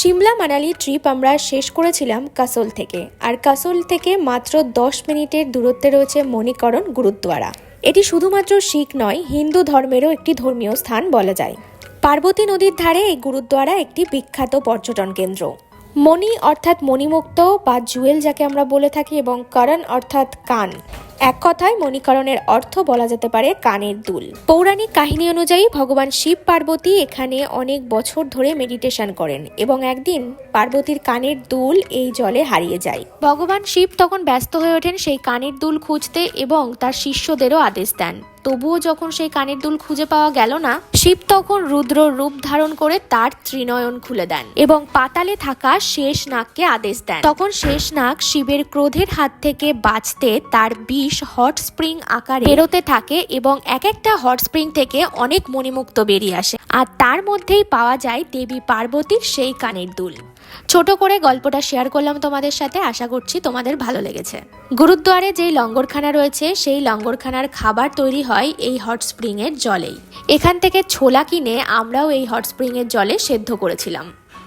Shimla Manali trip আমরা শেষ করেছিলাম কাসোল থেকে। আর কাসোল থেকে মাত্র দশ মিনিটের দূরত্বে রয়েছে মণিকরণ গুরুদ্বারা। এটি শুধুমাত্র শিখ নয়, হিন্দু ধর্মেরও একটি ধর্মীয় স্থান বলা যায়। পার্বতী নদীর ধারে এই গুরুদ্বারা একটি বিখ্যাত পর্যটন কেন্দ্র। মণি অর্থাৎ মণিমুক্ত বা জুয়েল যাকে আমরা বলে থাকি এবং করণ অর্থাৎ কান। এক কথায় মণিকরণের অর্থ বলা যেতে পারে কানের দুল। পৌরাণিক কাহিনী অনুযায়ী ভগবান শিব পার্বতী এখানে অনেক বছর ধরে মেডিটেশন করেন এবং একদিন পার্বতীর কানের দুল এই জলে হারিয়ে যায়। ভগবান শিব তখন ব্যস্ত হয়ে ওঠেন সেই কানের দুল খুঁজতে এবং তার শিষ্যদেরও আদেশ দেন। তবুও যখন সেই কানের দুল খুঁজে পাওয়া গেল না, শিব তখন রুদ্র রূপ ধারণ করে তার ত্রিনয়ন খুলে দেন এবং পাতালে থাকা শেষ নাগকে আদেশ দেন। তখন শেষ নাগ শিবের ক্রোধের হাত থেকে বাঁচতে তার বিষ হট স্প্রিং আকারে বেরোতে থাকে এবং এক একটা হট স্প্রিং থেকে অনেক মণিমুক্ত বেরিয়ে আসে। আর তার মধ্যেই পাওয়া যায় দেবী পার্বতীর সেই কানের দুল। ছোট করে গল্পটা শেয়ার করলাম তোমাদের সাথে। আশা করছি তোমাদের ভালো লেগেছে। গুরুদ্বারে যেই লঙ্গরখানা রয়েছে, সেই লঙ্গরখানার খাবার তৈরি হয় এই হট স্প্রিং এর জলেই। এখান থেকে ছোলা কিনে আমরাও এই হট স্প্রিং এর জলে সেদ্ধ করেছিলাম।